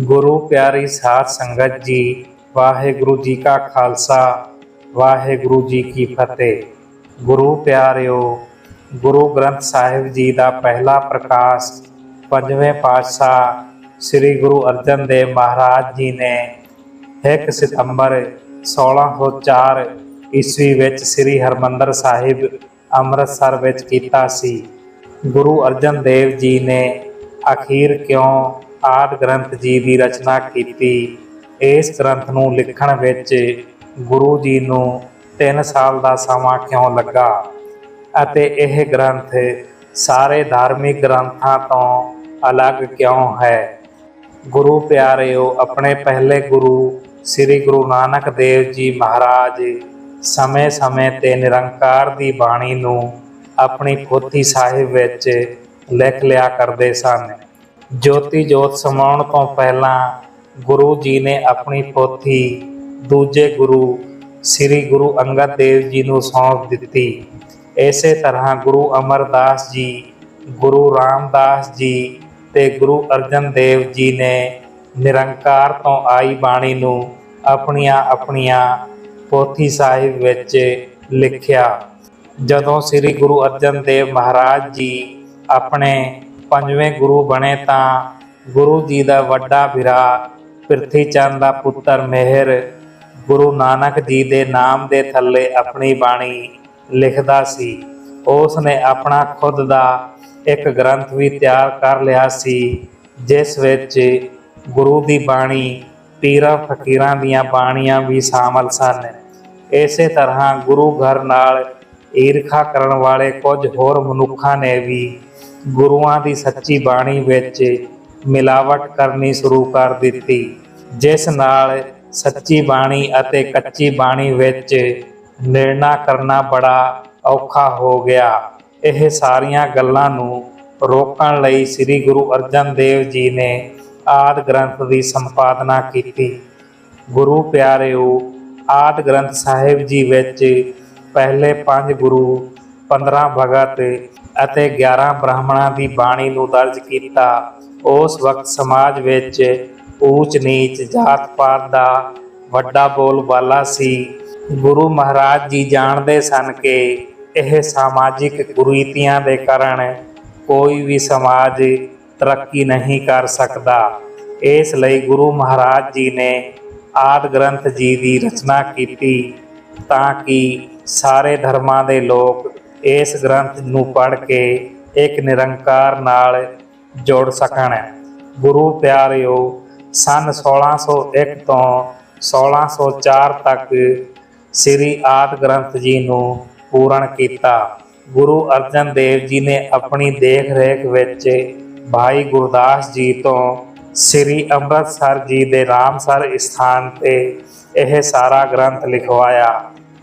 ਗੁਰੂ ਪਿਆਰੀ ਸਾਧ ਸੰਗਤ ਜੀ, ਵਾਹਿਗੁਰੂ ਜੀ ਕਾ ਖਾਲਸਾ, ਵਾਹਿਗੁਰੂ ਜੀ ਕੀ ਫਤਿਹ। ਗੁਰੂ ਪਿਆਰਿਓ, ਗੁਰੂ ਗ੍ਰੰਥ ਸਾਹਿਬ ਜੀ ਦਾ ਪਹਿਲਾ ਪ੍ਰਕਾਸ਼ ਪੰਜਵੇਂ ਪਾਤਸ਼ਾਹ ਸ੍ਰੀ ਗੁਰੂ ਅਰਜਨ ਦੇਵ ਮਹਾਰਾਜ ਜੀ ਨੇ 1 ਸਤੰਬਰ 1604 ਈਸਵੀ ਵਿੱਚ ਸ੍ਰੀ ਹਰਮੰਦਰ ਸਾਹਿਬ ਅੰਮ੍ਰਿਤਸਰ ਵਿੱਚ ਕੀਤਾ ਸੀ। ਗੁਰੂ ਅਰਜਨ ਦੇਵ ਜੀ ਨੇ ਅਖੀਰ ਕਿਉਂ ਆਦ ਗ੍ਰੰਥ ਜੀ ਦੀ ਰਚਨਾ ਕੀਤੀ। ਇਸ ਗ੍ਰੰਥ ਨੂੰ ਲਿਖਣ ਵਿੱਚ ਗੁਰੂ ਜੀ ਨੂੰ 3 ਸਾਲ ਦਾ ਸਮਾਂ ਕਿਉਂ ਲੱਗਾ? ਅਤੇ ਇਹ ਗ੍ਰੰਥ ਸਾਰੇ ਧਾਰਮਿਕ ਗ੍ਰੰਥਾਂ ਤੋਂ ਅਲੱਗ ਕਿਉਂ ਹੈ? ਗੁਰੂ ਪਿਆਰਿਓ, ਆਪਣੇ ਪਹਿਲੇ ਗੁਰੂ ਸ੍ਰੀ ਗੁਰੂ ਨਾਨਕ ਦੇਵ ਜੀ ਮਹਾਰਾਜ ਸਮੇਂ-ਸਮੇਂ ਤੇ ਨਿਰੰਕਾਰ ਦੀ ਬਾਣੀ ਨੂੰ ਆਪਣੀ ਪੋਥੀ ਸਾਹਿਬ ਵਿੱਚ ਲਿਖ ਲਿਆ ਕਰਦੇ ਸਨ। ਜੋਤੀ ਜੋਤ ਸਮਾਉਣ ਤੋਂ ਪਹਿਲਾਂ ਗੁਰੂ ਜੀ ਨੇ ਆਪਣੀ ਪੋਥੀ ਦੂਜੇ ਗੁਰੂ, ਸ੍ਰੀ ਗੁਰੂ ਅੰਗਦ ਦੇਵ ਜੀ ਨੂੰ ਸੌਂਪ ਦਿੱਤੀ। ਇਸੇ ਤਰ੍ਹਾਂ ਗੁਰੂ ਅਮਰਦਾਸ ਜੀ, ਗੁਰੂ ਰਾਮਦਾਸ ਜੀ ਤੇ ਗੁਰੂ ਅਰਜਨ ਦੇਵ ਜੀ ਨੇ ਨਿਰੰਕਾਰ ਤੋਂ ਆਈ ਬਾਣੀ ਨੂੰ ਆਪਣੀਆਂ ਆਪਣੀਆਂ ਪੋਥੀ ਸਾਹਿਬ ਵਿੱਚ ਲਿਖਿਆ। ਜਦੋਂ ਸ੍ਰੀ ਗੁਰੂ ਅਰਜਨ ਦੇਵ ਮਹਾਰਾਜ ਜੀ ਆਪਣੇ ਪੰਜਵੇਂ ਗੁਰੂ ਬਣੇ ਤਾਂ ਗੁਰੂ ਜੀ ਦਾ ਵੱਡਾ ਭਰਾ ਪ੍ਰਿਥੀ ਚੰਦ ਦਾ ਪੁੱਤਰ ਮਿਹਰ ਗੁਰੂ ਨਾਨਕ ਜੀ ਦੇ ਨਾਮ ਦੇ ਥੱਲੇ ਆਪਣੀ ਬਾਣੀ ਲਿਖਦਾ ਸੀ। ਉਸ ਨੇ ਆਪਣਾ ਖੁਦ ਦਾ ਇੱਕ ਗ੍ਰੰਥ ਵੀ ਤਿਆਰ ਕਰ ਲਿਆ ਸੀ, ਜਿਸ ਵਿੱਚ ਗੁਰੂ ਦੀ ਬਾਣੀ, ਪੀਰਾਂ ਫਕੀਰਾਂ ਦੀਆਂ ਬਾਣੀਆਂ ਵੀ ਸ਼ਾਮਲ ਸਨ। ਇਸੇ ਤਰ੍ਹਾਂ ਗੁਰੂ ਘਰ ਨਾਲ ਈਰਖਾ ਕਰਨ ਵਾਲੇ ਕੁਝ ਹੋਰ ਮਨੁੱਖਾਂ ਨੇ ਵੀ ਗੁਰੂਆਂ ਦੀ ਸੱਚੀ ਬਾਣੀ ਵਿੱਚ ਮਿਲਾਵਟ ਕਰਨੀ ਸ਼ੁਰੂ ਕਰ ਦਿੱਤੀ, ਜਿਸ ਨਾਲ ਸੱਚੀ ਬਾਣੀ ਅਤੇ ਕੱਚੀ ਬਾਣੀ ਵਿੱਚ ਨਿਰਣਾ ਕਰਨਾ ਬੜਾ ਔਖਾ ਹੋ ਗਿਆ। ਇਹ ਸਾਰੀਆਂ ਗੱਲਾਂ ਨੂੰ ਰੋਕਣ ਲਈ ਸ੍ਰੀ ਗੁਰੂ ਅਰਜਨ ਦੇਵ ਜੀ ਨੇ ਆਦ ਗ੍ਰੰਥ ਦੀ ਸੰਪਾਦਨਾ ਕੀਤੀ। ਗੁਰੂ ਪਿਆਰਿਓ, ਆਦ ਗ੍ਰੰਥ ਸਾਹਿਬ ਜੀ ਵਿੱਚ ਪਹਿਲੇ ਪੰਜ ਗੁਰੂ 15 ਭਗਤ ਅਤੇ 11 ਬ੍ਰਾਹਮਣਾਂ ਦੀ ਬਾਣੀ ਨੂੰ ਦਰਜ ਕੀਤਾ। ਉਸ ਵਕਤ ਸਮਾਜ ਵਿੱਚ ਊਚ ਨੀਚ ਜਾਤ ਪਾਤ ਦਾ ਵੱਡਾ ਬੋਲਬਾਲਾ ਸੀ। ਗੁਰੂ ਮਹਾਰਾਜ ਜੀ ਜਾਣਦੇ ਸਨ ਕਿ ਇਹ ਸਮਾਜਿਕ ਕੁਰੀਤੀਆਂ ਦੇ ਕਾਰਨ ਕੋਈ ਵੀ ਸਮਾਜ ਤਰੱਕੀ ਨਹੀਂ ਕਰ ਸਕਦਾ। ਇਸ ਲਈ ਗੁਰੂ ਮਹਾਰਾਜ ਜੀ ਨੇ ਆਦ ਗ੍ਰੰਥ ਜੀ ਦੀ ਰਚਨਾ ਕੀਤੀ ਤਾਂ ਕਿ ਸਾਰੇ ਧਰਮਾਂ ਦੇ ਲੋਕ ਇਸ ਗ੍ਰੰਥ ਨੂੰ ਪੜ੍ਹ ਕੇ ਇੱਕ ਨਿਰੰਕਾਰ ਨਾਲ ਜੁੜ ਸਕਣ ਗੁਰੂ ਪਿਆਰਿਓ, ਸਨ 1601 ਤੋਂ 1604 ਤੱਕ ਸ੍ਰੀ ਆਦ ਗ੍ਰੰਥ ਜੀ ਨੂੰ ਪੂਰਨ ਕੀਤਾ। ਗੁਰੂ ਅਰਜਨ ਦੇਵ ਜੀ ਨੇ ਆਪਣੀ ਦੇਖ ਰੇਖ ਵਿੱਚ ਭਾਈ ਗੁਰਦਾਸ ਜੀ ਤੋਂ ਸ੍ਰੀ ਅੰਮ੍ਰਿਤਸਰ ਜੀ ਦੇ ਰਾਮਸਰ ਸਥਾਨ ਤੇ ਇਹ ਸਾਰਾ ਗ੍ਰੰਥ ਲਿਖਵਾਇਆ।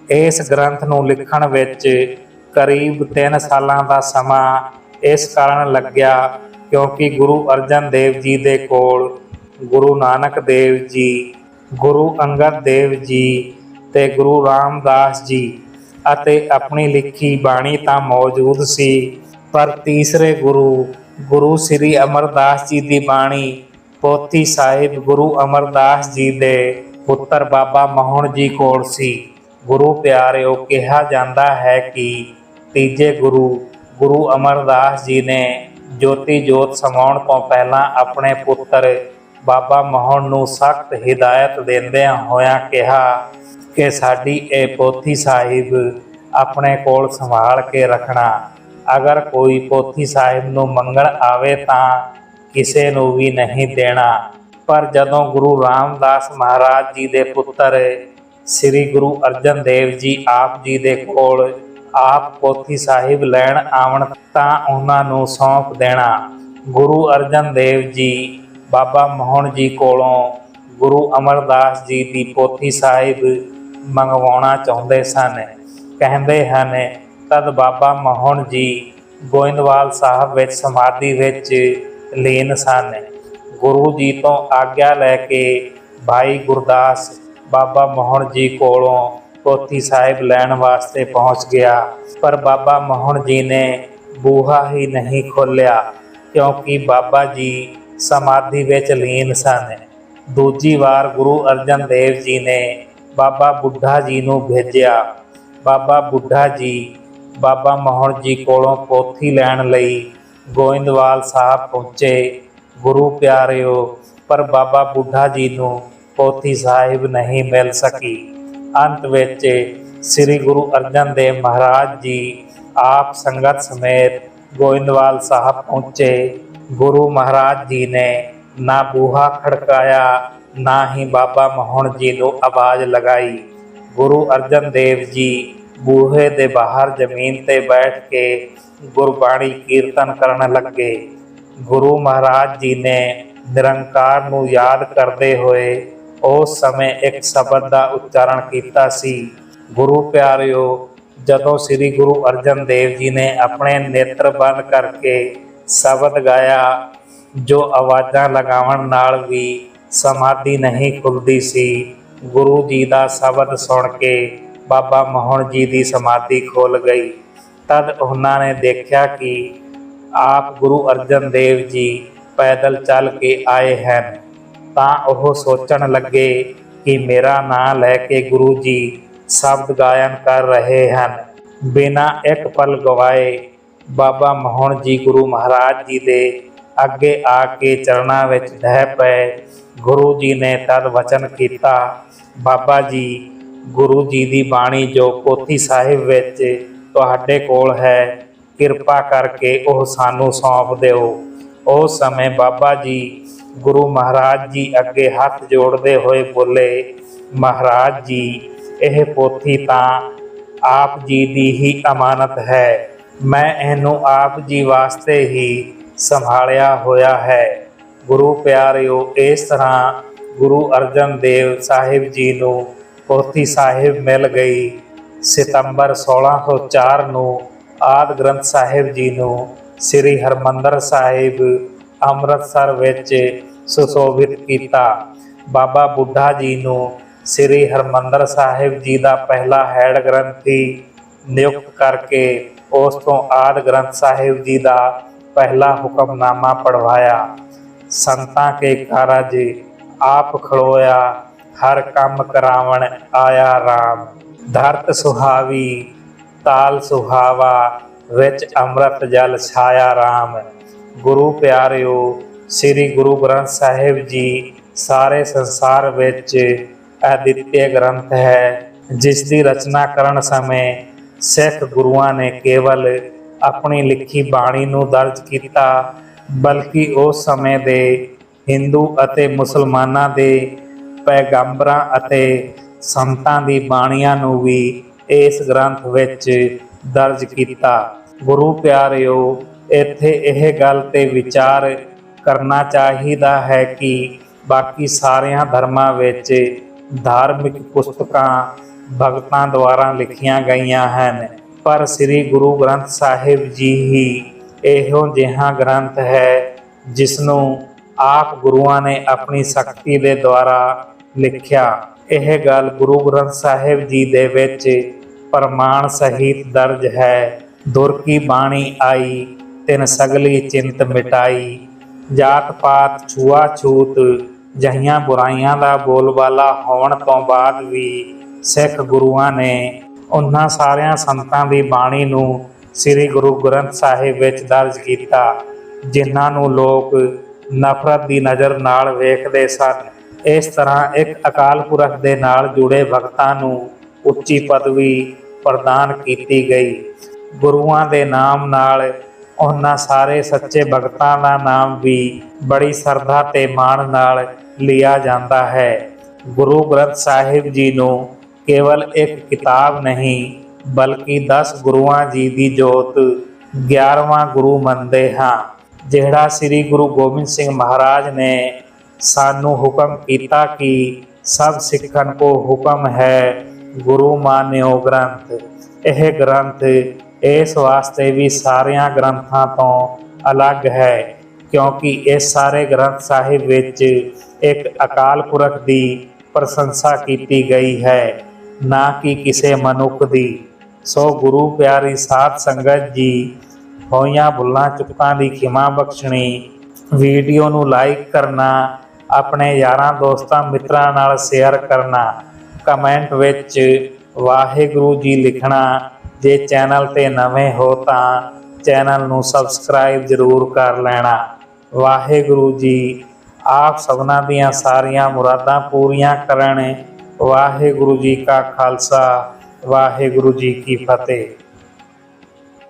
ਇਸ ਗ੍ਰੰਥ ਨੂੰ ਲਿਖਣ ਵਿੱਚ ਕਰੀਬ 3 ਸਾਲਾਂ ਦਾ ਸਮਾਂ ਇਸ ਕਾਰਨ ਲੱਗਿਆ ਕਿਉਂਕਿ ਗੁਰੂ ਅਰਜਨ ਦੇਵ ਜੀ ਦੇ ਕੋਲ ਗੁਰੂ ਨਾਨਕ ਦੇਵ ਜੀ, ਗੁਰੂ ਅੰਗਦ ਦੇਵ ਜੀ ਤੇ ਗੁਰੂ ਰਾਮਦਾਸ ਜੀ ਅਤੇ ਆਪਣੀ ਲਿਖੀ ਬਾਣੀ ਤਾਂ ਮੌਜੂਦ ਸੀ। ਪਰ ਤੀਸਰੇ ਗੁਰੂ ਗੁਰੂ ਸ੍ਰੀ ਅਮਰਦਾਸ ਜੀ ਦੀ ਬਾਣੀ ਪੋਥੀ ਸਾਹਿਬ ਗੁਰੂ ਅਮਰਦਾਸ ਜੀ ਦੇ ਪੁੱਤਰ ਬਾਬਾ ਮੋਹਨ ਜੀ ਕੋਲ ਸੀ। ਗੁਰੂ ਪਿਆਰਿਓ, ਕਿਹਾ ਜਾਂਦਾ ਹੈ ਕਿ ਤੀਜੇ ਗੁਰੂ ਗੁਰੂ ਅਮਰਦਾਸ ਜੀ ਨੇ ਜੋਤੀ ਜੋਤ ਸਮਾਉਣ ਤੋਂ ਪਹਿਲਾਂ ਆਪਣੇ ਪੁੱਤਰ ਬਾਬਾ ਮੋਹਨ ਨੂੰ ਸਖਤ ਹਿਦਾਇਤ ਦਿੰਦਿਆਂ ਹੋਇਆਂ ਕਿਹਾ ਕਿ ਸਾਡੀ ਇਹ ਪੋਥੀ ਸਾਹਿਬ ਆਪਣੇ ਕੋਲ ਸੰਭਾਲ ਕੇ ਰੱਖਣਾ। ਅਗਰ ਕੋਈ ਪੋਥੀ ਸਾਹਿਬ ਨੂੰ ਮੰਗਣ ਆਵੇ ਤਾਂ ਕਿਸੇ ਨੂੰ ਵੀ ਨਹੀਂ ਦੇਣਾ। ਪਰ ਜਦੋਂ ਗੁਰੂ ਰਾਮਦਾਸ ਮਹਾਰਾਜ ਜੀ ਦੇ ਪੁੱਤਰ ਸ੍ਰੀ ਗੁਰੂ ਅਰਜਨ ਦੇਵ ਜੀ ਆਪ ਜੀ ਦੇ ਕੋਲ ਆਪ ਪੋਥੀ ਸਾਹਿਬ ਲੈਣ ਆਵਣ ਤਾਂ ਉਹਨਾਂ ਨੂੰ ਸੌਂਪ ਦੇਣਾ। ਗੁਰੂ ਅਰਜਨ ਦੇਵ ਜੀ, ਬਾਬਾ ਮੋਹਨ ਜੀ ਕੋਲੋਂ ਗੁਰੂ ਅਮਰਦਾਸ ਜੀ ਦੀ ਪੋਥੀ ਸਾਹਿਬ ਮੰਗਵਾਉਣਾ ਚਾਹੁੰਦੇ ਸਨ। ਕਹਿੰਦੇ ਹਨ, ਤਦ ਬਾਬਾ ਮੋਹਨ ਜੀ ਗੋਇੰਦਵਾਲ ਸਾਹਿਬ ਵਿੱਚ ਸਮਾਧੀ ਵਿੱਚ ਲੀਨ ਸਨ। ਗੁਰੂ ਜੀ ਤੋਂ ਆਗਿਆ ਲੈ ਕੇ ਭਾਈ ਗੁਰਦਾਸ ਬਾਬਾ ਮੋਹਨ ਜੀ ਕੋਲੋਂ ਪੋਥੀ ਸਾਹਿਬ ਲੈਣ ਵਾਸਤੇ ਪਹੁੰਚ ਗਿਆ। ਪਰ ਬਾਬਾ ਮੋਹਨ ਜੀ ਨੇ ਬੂਹਾ ਹੀ ਨਹੀਂ ਖੋਲਿਆ ਕਿਉਂਕਿ ਬਾਬਾ ਜੀ ਸਮਾਧੀ ਵਿੱਚ ਲੀਨ ਸਨ। ਦੂਜੀ ਵਾਰ ਗੁਰੂ ਅਰਜਨ ਦੇਵ ਜੀ ਨੇ ਬਾਬਾ ਬੁੱਢਾ ਜੀ ਨੂੰ ਭੇਜਿਆ। ਬਾਬਾ ਬੁੱਢਾ ਜੀ, ਬਾਬਾ ਮੋਹਨ ਜੀ ਕੋਲੋਂ ਪੋਥੀ ਲੈਣ ਲਈ ਗੋਇੰਦਵਾਲ ਸਾਹਿਬ ਪਹੁੰਚੇ। ਗੁਰੂ ਪਿਆਰਿਓ, ਪਰ ਬਾਬਾ ਬੁੱਢਾ ਜੀ ਨੂੰ ਪੋਥੀ ਸਾਹਿਬ ਨਹੀਂ ਮਿਲ ਸਕੀ। ਅੰਤ ਵਿੱਚ ਸ੍ਰੀ ਗੁਰੂ ਅਰਜਨ ਦੇਵ ਮਹਾਰਾਜ ਜੀ ਆਪ ਸੰਗਤ ਸਮੇਤ ਗੋਇੰਦਵਾਲ ਸਾਹਿਬ ਪਹੁੰਚੇ। ਗੁਰੂ ਮਹਾਰਾਜ ਜੀ ਨੇ ਨਾ ਬੂਹਾ ਖੜਕਾਇਆ, ਨਾ ਹੀ ਬਾਬਾ ਮੋਹਣ ਜੀ ਨੂੰ ਆਵਾਜ਼ ਲਗਾਈ। ਗੁਰੂ ਅਰਜਨ ਦੇਵ ਜੀ ਬੂਹੇ ਦੇ ਬਾਹਰ ਜ਼ਮੀਨ ਤੇ ਬੈਠ ਕੇ ਗੁਰਬਾਣੀ ਕੀਰਤਨ ਕਰਨ ਲੱਗੇ। ਗੁਰੂ ਮਹਾਰਾਜ ਜੀ ਨੇ ਨਿਰੰਕਾਰ ਨੂੰ ਯਾਦ ਕਰਦੇ ਹੋਏ ਉਸ ਸਮੇਂ ਇੱਕ ਸ਼ਬਦ ਦਾ ਉਚਾਰਨ ਕੀਤਾ ਸੀ। ਗੁਰੂ ਪਿਆਰਿਓ, ਜਦੋਂ ਸ੍ਰੀ ਗੁਰੂ ਅਰਜਨ ਦੇਵ ਜੀ ਨੇ ਆਪਣੇ ਨੇਤਰ ਬੰਦ ਕਰਕੇ ਸ਼ਬਦ ਗਾਇਆ, ਜੋ ਆਵਾਜ਼ਾਂ ਲਗਾਉਣ ਨਾਲ ਵੀ ਸਮਾਧੀ ਨਹੀਂ ਖੁੱਲਦੀ ਸੀ, ਗੁਰੂ ਜੀ ਦਾ ਸ਼ਬਦ ਸੁਣ ਕੇ ਬਾਬਾ ਮੋਹਨ ਜੀ ਦੀ ਸਮਾਧੀ ਖੁੱਲ ਗਈ। ਤਦ ਉਹਨਾਂ ਨੇ ਦੇਖਿਆ ਕਿ ਆਪ ਗੁਰੂ ਅਰਜਨ ਦੇਵ ਜੀ ਪੈਦਲ ਚੱਲ ਕੇ ਆਏ ਹਨ। ਤਾਂ ਉਹ ਸੋਚਣ ਲੱਗੇ ਕਿ ਮੇਰਾ ਨਾਂ ਲੈ ਕੇ ਗੁਰੂ ਜੀ ਸ਼ਬਦ ਗਾਇਨ ਕਰ ਰਹੇ ਹਨ। ਬਿਨਾਂ ਇੱਕ ਪਲ ਗਵਾਏ ਬਾਬਾ ਮੋਹਨ ਜੀ ਗੁਰੂ ਮਹਾਰਾਜ ਜੀ ਦੇ ਅੱਗੇ ਆ ਕੇ ਚਰਨਾਂ ਵਿੱਚ ਡਹਿ ਪਏ। ਗੁਰੂ ਜੀ ਨੇ ਤਦ ਵਚਨ ਕੀਤਾ, ਬਾਬਾ ਜੀ, ਗੁਰੂ ਜੀ ਦੀ ਬਾਣੀ ਜੋ ਪੋਥੀ ਸਾਹਿਬ ਵਿੱਚ ਤੁਹਾਡੇ ਕੋਲ ਹੈ, ਕਿਰਪਾ ਕਰਕੇ ਉਹ ਸਾਨੂੰ ਸੌਂਪ ਦਿਓ। ਉਸ ਸਮੇਂ ਬਾਬਾ ਜੀ ਗੁਰੂ ਮਹਾਰਾਜ ਜੀ ਅੱਗੇ ਹੱਥ ਜੋੜਦੇ ਹੋਏ ਬੋਲੇ, ਮਹਾਰਾਜ ਜੀ, ਇਹ ਪੋਥੀ ਤਾਂ ਆਪ ਜੀ ਦੀ ਹੀ ਅਮਾਨਤ ਹੈ। ਮੈਂ ਇਹਨੂੰ ਆਪ ਜੀ ਵਾਸਤੇ ਹੀ ਸੰਭਾਲਿਆ ਹੋਇਆ ਹੈ। ਗੁਰੂ ਪਿਆਰਿਓ, ਇਸ ਤਰ੍ਹਾਂ ਗੁਰੂ ਅਰਜਨ ਦੇਵ ਸਾਹਿਬ ਜੀ ਨੂੰ ਪੋਥੀ ਸਾਹਿਬ ਮਿਲ ਗਈ। ਸਤੰਬਰ 1604 ਨੂੰ ਆਦ ਗ੍ਰੰਥ ਸਾਹਿਬ ਜੀ ਨੂੰ ਸ੍ਰੀ ਹਰਮੰਦਰ ਸਾਹਿਬ ਅੰਮ੍ਰਿਤਸਰ ਵਿੱਚ ਸੁਸ਼ੋਭਿਤ ਕੀਤਾ। ਬਾਬਾ ਬੁੱਢਾ ਜੀ ਨੂੰ ਸ੍ਰੀ ਹਰਮੰਦਰ ਸਾਹਿਬ ਜੀ ਦਾ ਪਹਿਲਾ ਹੈਡ ਗ੍ਰੰਥੀ ਨਿਯੁਕਤ ਕਰਕੇ ਉਸ ਤੋਂ ਆਦ ਗ੍ਰੰਥ ਸਾਹਿਬ ਜੀ ਦਾ ਪਹਿਲਾ ਹੁਕਮਨਾਮਾ ਪੜਵਾਇਆ ਸੰਤਾਂ ਕੇ ਕਾਰਜ ਆਪ ਖਲੋਇਆ, ਹਰ ਕੰਮ ਕਰਾਵਣ ਆਇਆ RAM ਧਰਤ ਸੁਹਾਵੀ, ਤਾਲ ਸੁਹਾਵਾ, ਵਿੱਚ ਅੰਮ੍ਰਿਤ ਜਲ ਛਾਇਆ RAM ਗੁਰੂ ਪਿਆਰਿਓ, ਸ੍ਰੀ ਗੁਰੂ ਗ੍ਰੰਥ ਸਾਹਿਬ ਜੀ, ਸਾਰੇ ਸੰਸਾਰ ਵਿੱਚ ਅਦਿੱਤਿਆ ਗ੍ਰੰਥ ਹੈ ਜਿਸ ਦੀ ਰਚਨਾ ਕਰਨ ਸਮੇਂ ਸਿੱਖ ਗੁਰੂਆਂ ਨੇ ਕੇਵਲ ਆਪਣੀ ਲਿਖੀ ਬਾਣੀ ਨੂੰ ਦਰਜ ਕੀਤਾ, ਬਲਕਿ ਉਸ ਸਮੇਂ ਦੇ ਹਿੰਦੂ ਅਤੇ ਮੁਸਲਮਾਨਾਂ ਦੇ ਪੈਗੰਬਰਾਂ ਅਤੇ ਸੰਤਾਂ ਦੀ ਬਾਣੀਆਂ ਨੂੰ ਵੀ ਇਸ ਗ੍ਰੰਥ ਵਿੱਚ ਦਰਜ ਕੀਤਾ। ਗੁਰੂ ਪਿਆਰਿਓ ਇੱਥੇ ਇਹ ਗੱਲ ਤੇ ਵਿਚਾਰ ਕਰਨਾ ਚਾਹੀਦਾ ਹੈ ਕਿ ਬਾਕੀ ਸਾਰਿਆਂ ਧਰਮਾਂ ਵਿੱਚ ਧਾਰਮਿਕ ਪੁਸਤਕਾਂ ਭਗਤਾਂ ਦੁਆਰਾ ਲਿਖੀਆਂ ਗਈਆਂ ਹਨ। ਪਰ ਸ੍ਰੀ ਗੁਰੂ ਗ੍ਰੰਥ ਸਾਹਿਬ ਜੀ ਹੀ ਇਹੋ ਜਿਹਾ ਗ੍ਰੰਥ ਹੈ ਜਿਸ ਨੂੰ ਆਪ ਗੁਰੂਆਂ ਨੇ ਆਪਣੀ ਸ਼ਕਤੀ ਦੇ ਦੁਆਰਾ ਲਿਖਿਆ। ਇਹ ਗੱਲ ਗੁਰੂ ਗ੍ਰੰਥ ਸਾਹਿਬ ਜੀ ਦੇ ਵਿੱਚ ਪ੍ਰਮਾਣ ਸਹਿਤ ਦਰਜ ਹੈ। ਦੁਰ ਕੀ ਬਾਣੀ ਆਈ ਤਿਨ ਸਗਲੀ ਚਿੰਤ ਮਿਟਾਈ, ਜਾਤ ਪਾਤ ਛੂਆ ਛੂਤ, ਜਹੀਆਂ ਬੁਰਾਈਆਂ ਦਾ ਬੋਲਬਾਲਾ ਹੋਣ ਤੋਂ ਬਾਅਦ ਵੀ ਸਿੱਖ ਗੁਰੂਆਂ ਨੇ ਉਹਨਾਂ ਸਾਰਿਆਂ ਸੰਤਾਂ ਦੀ ਬਾਣੀ ਨੂੰ ਸ੍ਰੀ ਗੁਰੂ ਗ੍ਰੰਥ ਸਾਹਿਬ ਵਿੱਚ ਦਰਜ ਕੀਤਾ, ਜਿਨ੍ਹਾਂ ਨੂੰ ਲੋਕ ਨਫ਼ਰਤ ਦੀ ਨਜ਼ਰ ਨਾਲ ਵੇਖਦੇ ਸਨ। ਇਸ ਤਰ੍ਹਾਂ ਇੱਕ ਅਕਾਲ ਪੁਰਖ ਦੇ ਨਾਲ ਜੁੜੇ ਭਗਤਾਂ ਨੂੰ ਉੱਚੀ ਪਦਵੀ ਪ੍ਰਦਾਨ ਕੀਤੀ ਗਈ। ਗੁਰੂਆਂ ਦੇ ਨਾਮ ਨਾਲ ਉਹਨਾਂ ਸਾਰੇ ਸੱਚੇ ਭਗਤਾਂ ਦਾ ਨਾਮ ਵੀ ਬੜੀ ਸਰਧਾ ਤੇ ਮਾਣ ਨਾਲ ਲਿਆ ਜਾਂਦਾ ਹੈ। ਗੁਰੂ ਗ੍ਰੰਥ ਸਾਹਿਬ ਜੀ ਨੂੰ ਕੇਵਲ ਇੱਕ ਕਿਤਾਬ ਨਹੀਂ, ਬਲਕਿ 10 ਗੁਰੂਆਂ ਜੀ ਦੀ ਜੋਤ 11ਵਾਂ ਗੁਰੂ ਮੰਨਦੇ ਹਾਂ, ਜਿਹੜਾ ਸ੍ਰੀ ਗੁਰੂ ਗੋਬਿੰਦ ਸਿੰਘ ਮਹਾਰਾਜ ਨੇ ਸਾਨੂੰ ਹੁਕਮ ਕੀਤਾ ਕਿ ਸਭ ਸਿੱਖਣ ਕੋ ਹੁਕਮ ਹੈ ਗੁਰੂ ਮਾਨਿਓ ਗ੍ਰੰਥ। ਇਹ ਗ੍ਰੰਥ ਇਸ ਵਾਸਤੇ ਵੀ ਸਾਰਿਆਂ ਗ੍ਰੰਥਾਂ ਤੋਂ ਅਲੱਗ ਹੈ, ਕਿਉਂਕਿ ਇਸ ਸਾਰੇ ਗ੍ਰੰਥ ਸਾਹਿਬ ਵਿੱਚ ਇੱਕ ਅਕਾਲ ਪੁਰਖ ਦੀ ਪ੍ਰਸ਼ੰਸਾ ਕੀਤੀ ਗਈ ਹੈ, ਨਾ ਕਿ ਕਿਸੇ ਮਨੁੱਖ ਦੀ। ਸੋ ਗੁਰੂ ਪਿਆਰੀ ਸਾਧ ਸੰਗਤ ਜੀ, ਹੋਈਆਂ ਭੁੱਲਾਂ ਚੁੱਕਾਂ ਦੀ ਖਿਮਾ ਬਖਸ਼ਣੀ, ਵੀਡੀਓ ਨੂੰ ਲਾਈਕ ਕਰਨਾ, ਆਪਣੇ ਯਾਰਾਂ ਦੋਸਤਾਂ ਮਿੱਤਰਾਂ ਨਾਲ ਸ਼ੇਅਰ ਕਰਨਾ, ਕਮੈਂਟ ਵਿੱਚ ਵਾਹਿਗੁਰੂ ਜੀ ਲਿਖਣਾ ਜੇ ਚੈਨਲ ਤੇ ਨਵੇਂ ਹੋ ਤਾਂ ਚੈਨਲ ਨੂੰ ਸਬਸਕ੍ਰਾਈਬ ਜ਼ਰੂਰ ਕਰ ਲੈਣਾ। ਵਾਹਿਗੁਰੂ ਜੀ, ਆਪ ਸਭਨਾਂ ਦੀਆਂ ਸਾਰੀਆਂ ਮੁਰਾਦਾਂ ਪੂਰੀਆਂ ਕਰਨ ਵਾਹਿਗੁਰੂ ਜੀ ਕਾ ਖਾਲਸਾ, ਵਾਹਿਗੁਰੂ ਜੀ ਕੀ ਫਤਿਹ।